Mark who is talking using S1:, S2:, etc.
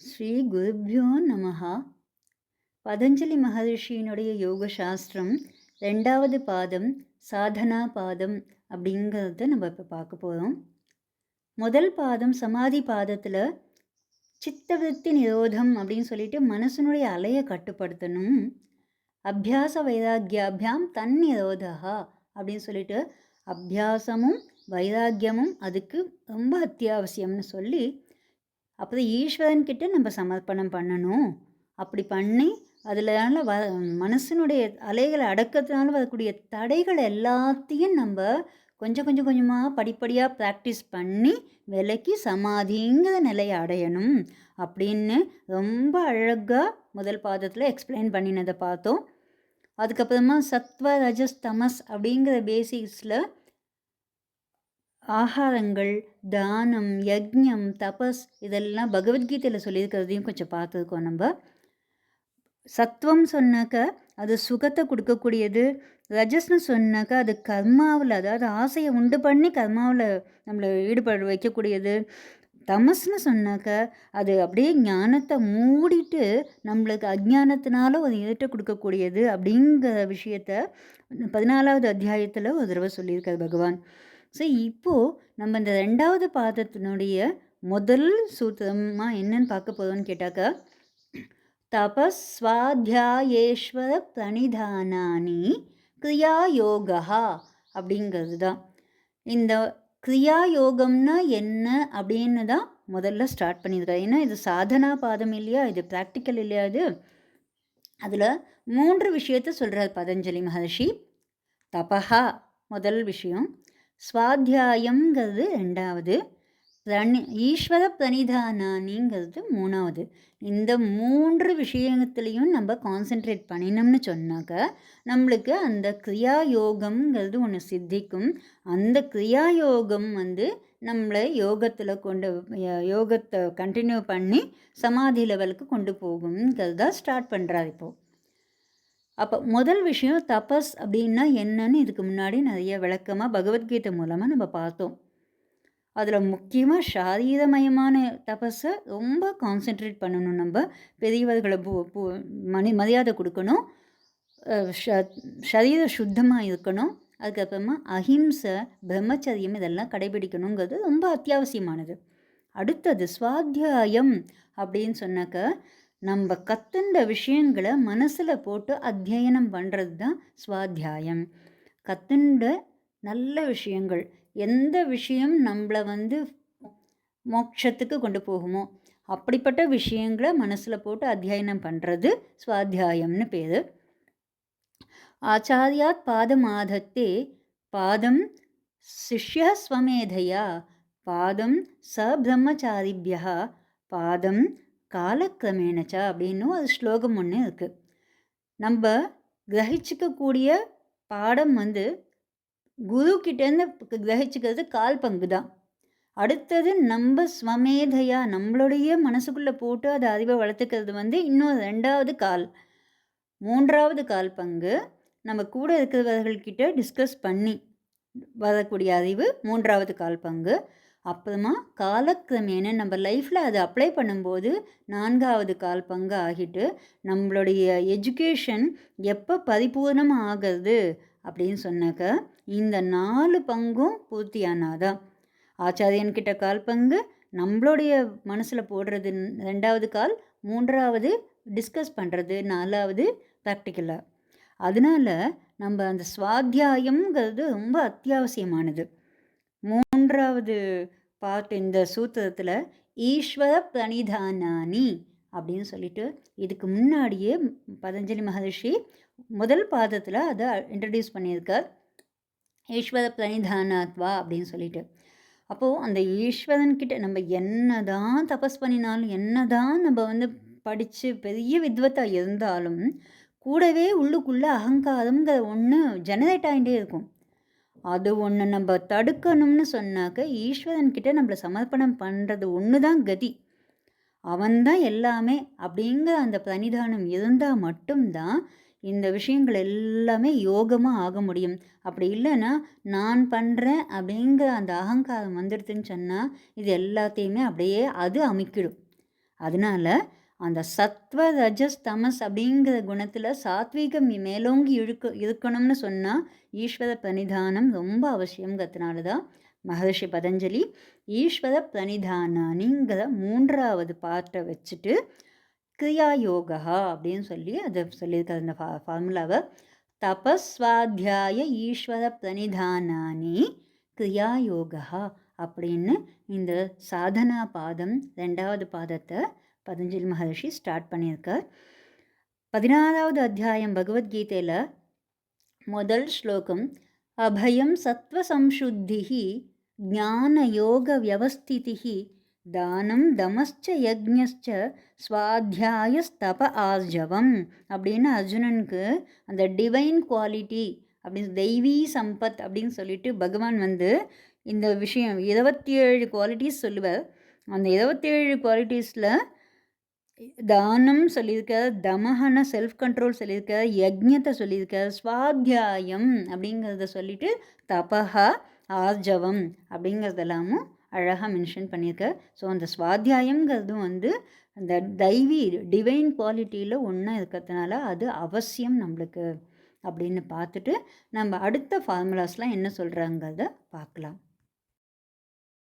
S1: ஸ்ரீ குருப்யோ நமஹா. பதஞ்சலி மகரிஷியினுடைய யோக சாஸ்திரம் ரெண்டாவது பாதம் சாதனா பாதம் அப்படிங்கிறத நம்ம இப்போ பார்க்க போகிறோம் முதல் பாதம் சமாதி பாதத்தில் சித்தவருத்தி நிரோதம் அப்படின்னு சொல்லிட்டு மனசனுடைய அலையை கட்டுப்படுத்தணும். அபியாச வைராக்கியாபியாம் தன் நிரோதா அப்படின்னு சொல்லிட்டு அபியாசமும் வைராக்கியமும் அதுக்கு ரொம்ப அத்தியாவசியம்னு சொல்லி அப்புறம் ஈஸ்வரன் கிட்ட நம்ம சமர்ப்பணம் பண்ணணும். அப்படி பண்ணி அதில் வ மனசனுடைய அலைகளை அடக்கத்தினால வரக்கூடிய தடைகள் எல்லாத்தையும் நம்ம கொஞ்சம் கொஞ்சம் கொஞ்சமாக படிப்படியாக ப்ராக்டிஸ் பண்ணி விலைக்கு சமாதிங்கிற நிலையை அடையணும். அப்படின்னு ரொம்ப அழகாக முதல் பாதத்தில் எக்ஸ்பிளைன் பண்ணினதை பார்த்தோம். அதுக்கப்புறமா சத்வ ரஜஸ் தமஸ் அப்படிங்கிற பேசிக்ஸில் ஆகாரங்கள் தானம் யக்ஞம் தபஸ் இதெல்லாம் பகவத்கீதையில் சொல்லியிருக்கிறதையும் கொஞ்சம் பார்த்துருக்கோம் நம்ம. சத்வம் சொன்னாக்க அது சுகத்தை கொடுக்கக்கூடியது. ரஜஸ்னு சொன்னாக்கா அது கர்மாவில் அதாவது ஆசையை உண்டு பண்ணி கர்மாவில் நம்மளை ஈடுபட வைக்கக்கூடியது. தமஸ்னு சொன்னாக்க அது அப்படியே ஞானத்தை மூடிட்டு நம்மளுக்கு அஜ்ஞானத்தினால ஒரு இருட்டை கொடுக்கக்கூடியது அப்படிங்கிற விஷயத்த பதினாலாவது அத்தியாயத்தில் ஒரு தடவை சொல்லியிருக்காரு பகவான். ஸோ இப்போது நம்ம இந்த ரெண்டாவது பாதத்தினுடைய முதல் சூத்திரமாக என்னன்னு பார்க்க போகிறோம்னு கேட்டாக்கா தபஸ்வாத்தியாயேஸ்வர பிரணிதானானி கிரியா யோகா அப்படிங்கிறது தான் இந்த கிரியா யோகம்னா என்ன அப்படின்னு தான் முதல்ல ஸ்டார்ட் பண்ணியிருக்காரு. ஏன்னா இது சாதனா பாதம் இல்லையா? இது ப்ராக்டிக்கல் இல்லையா இது? அதில் மூன்று விஷயத்த சொல்கிறார் பதஞ்சலி மகர்ஷி. தபஹா முதல் விஷயம். ஸ்வாத்தியாயங்கிறது ரெண்டாவது. பிரணி ஈஸ்வர பிரணிதானானிங்கிறது மூணாவது. இந்த மூன்று விஷயத்துலேயும் நம்ம கான்சென்ட்ரேட் பண்ணினோம்னு சொன்னாக்க நம்மளுக்கு அந்த கிரியா யோகம்ங்கிறது ஒன்று சித்திக்கும். அந்த கிரியா யோகம் வந்து நம்மளை யோகத்தில் கொண்டு யோகத்தை கண்டினியூ பண்ணி சமாதி லெவலுக்கு கொண்டு போகுங்கிறது தான் ஸ்டார்ட் பண்ணுறாரு இப்போது அப்போ முதல் விஷயம் தபஸ் அப்படின்னா என்னன்னு இதுக்கு முன்னாடி நிறைய விளக்கமாக பகவத்கீதை மூலமாக நம்ம பார்த்தோம். அதில் முக்கியமாக சாரீரமயமான தபஸை ரொம்ப கான்சென்ட்ரேட் பண்ணணும். நம்ம பெரியவர்களை பூ பூ மணி மரியாதை கொடுக்கணும். சரீர சுத்தமாக இருக்கணும். அதுக்கப்புறமா அஹிம்சை பிரம்மச்சரியம் இதெல்லாம் கடைபிடிக்கணுங்கிறது ரொம்ப அத்தியாவசியமானது. அடுத்தது சுவாத்தியாயம் அப்படின்னு சொன்னாக்க நம்ம கத்துண்ட விஷயங்களை மனசில் போட்டு அத்தியனம் பண்ணுறது தான் சுவாத்தியாயம். கத்துண்ட நல்ல விஷயங்கள் எந்த விஷயம் நம்மளை வந்து மோட்சத்துக்கு கொண்டு போகுமோ அப்படிப்பட்ட விஷயங்களை மனசில் போட்டு அத்தியாயனம் பண்ணுறது சுவாத்தியாயம்னு பேர். ஆச்சாரியாத் பாதம் ஆதத்தே பாதம் சிஷ்ய ஸ்வமேதையா பாதம் ச பிரம்மச்சாரிபியா பாதம் காலக்கிரமேணச்சா அப்படின்னும் அது ஸ்லோகம் ஒன்று இருக்குது நம்ம கிரகிச்சிக்கக்கூடிய பாடம் வந்து குரு கிட்டேருந்து கிரகிச்சிக்கிறது கால் பங்கு தான் அடுத்தது நம்ம ஸ்வமேதையாக நம்மளுடைய மனசுக்குள்ளே போட்டு அதை அறிவை வளர்த்துக்கிறது வந்து இன்னும் ரெண்டாவது கால். மூன்றாவது கால் பங்கு நம்ம கூட இருக்கிறவர்கள்கிட்ட டிஸ்கஸ் பண்ணி வரக்கூடிய அறிவு மூன்றாவது கால் பங்கு. அப்புறமா காலக்கிரமேன நம்ம லைஃப்பில் அதை அப்ளை பண்ணும்போது நான்காவது கால் பங்கு ஆகிட்டு நம்மளுடைய எஜுகேஷன் எப்போ பரிபூர்ணமாக ஆகிறது அப்படின்னு சொன்னாக்க இந்த நாலு பங்கும் பூர்த்தியானாதான். ஆச்சாரியன்கிட்ட கால் பங்கு நம்மளுடைய மனசில் போடுறது ரெண்டாவது கால் மூன்றாவது டிஸ்கஸ் பண்ணுறது நாலாவது ப்ராக்டிக்கலாக அதனால் நம்ம அந்த சுவாத்தியாயம்ங்கிறது ரொம்ப அத்தியாவசியமானது. மூன்றாவது பார்ட் இந்த சூத்திரத்தில் ஈஸ்வர பிரணிதானானி அப்படின்னு சொல்லிட்டு இதுக்கு முன்னாடியே பதஞ்சலி மகர்ஷி முதல் பாதத்தில் அதை இன்ட்ரடியூஸ் பண்ணியிருக்கார். ஈஸ்வர பிரணிதானாத்வா அப்படின்னு சொல்லிட்டு. அப்போது அந்த ஈஸ்வரன்கிட்ட நம்ம என்ன தான் தபஸ் பண்ணினாலும் என்ன தான் நம்ம வந்து படித்து பெரிய வித்வத்தாக இருந்தாலும் கூடவே உள்ளுக்குள்ளே அகங்காரங்கிற ஒன்று ஜெனரேட் ஆகிட்டே இருக்கும். அது ஒன்று நம்ம தடுக்கணும்னு சொன்னாக்க ஈஸ்வரன்கிட்ட நம்மளை சமர்ப்பணம் பண்ணுறது ஒன்று தான் கதி. அவன்தான் எல்லாமே அப்படிங்கிற அந்த பிரணிதானம் இருந்தால் மட்டும்தான் இந்த விஷயங்கள் எல்லாமே யோகமாக ஆக முடியும். அப்படி இல்லைன்னா நான் பண்ணுறேன் அப்படிங்கிற அந்த அகங்காரம் வந்துடுதுன்னு சொன்னால் இது எல்லாத்தையுமே அப்படியே அது அமைக்கிடும். அதனால அந்த சத்வ ரஜஸ் தமஸ் அப்படிங்கிற குணத்தில் சாத்வீகம் மேலோங்கி இழுக்க இருக்கணும்னு சொன்னால் ஈஸ்வர பிரணிதானம் ரொம்ப அவசியங்கிறதுனால தான் மகர்ஷி பதஞ்சலி ஈஸ்வர பிரணிதானிங்கிற மூன்றாவது பாட்டை வச்சுட்டு கிரியா யோகா அப்படின்னு சொல்லி அதை சொல்லியிருக்காரு அந்த ஃபா ஃபார்முலாவை. தபஸ்வாத்தியாய ஈஸ்வர பிரணிதானானி கிரியா யோகா அப்படின்னு இந்த சாதனா பாதம் ரெண்டாவது பாதத்தை பதஞ்சலி மகர்ஷி ஸ்டார்ட் பண்ணியிருக்கார். பதினாறாவது அத்தியாயம் பகவத்கீதையில் முதல் ஸ்லோகம் அபயம் சத்வசம்சுத்தி ஞான யோக வியவஸ்திதி தானம் தமஸ்ச யஜ்ஞச்ச ஸ்வாத்தியாயஸ்தப ஆர்ஜவம் அப்படின்னு அர்ஜுனனுக்கு அந்த டிவைன் குவாலிட்டி அப்படின்னு தெய்வீ சம்பத் அப்படின்னு சொல்லிட்டு பகவான் வந்து இந்த விஷயம் இருபத்தி ஏழு குவாலிட்டிஸ் சொல்லுவார். அந்த இருபத்தேழு குவாலிட்டிஸில் தானம் சொல்லியிருக்கார் தமஹன செல்ஃப் கண்ட்ரோல் சொல்லியிருக்கார் யஜ்ஞத்தை சொல்லியிருக்கார் ஸ்வாத்தியாயம் அப்படிங்கிறத சொல்லிட்டு தபஹா ஆர்ஜவம் அப்படிங்கிறதெல்லாமும் அழகாக மென்ஷன் பண்ணியிருக்கார். ஸோ அந்த ஸ்வாத்தியாயங்கிறதும் வந்து அந்த தெய்வி டிவைன் குவாலிட்டியில் ஒன்றா இருக்கிறதுனால அது அவசியம் நம்மளுக்கு அப்படின்னு பார்த்துட்டு நம்ம அடுத்த ஃபார்முலாஸ்லாம் என்ன சொல்கிறாங்கிறத பார்க்கலாம்.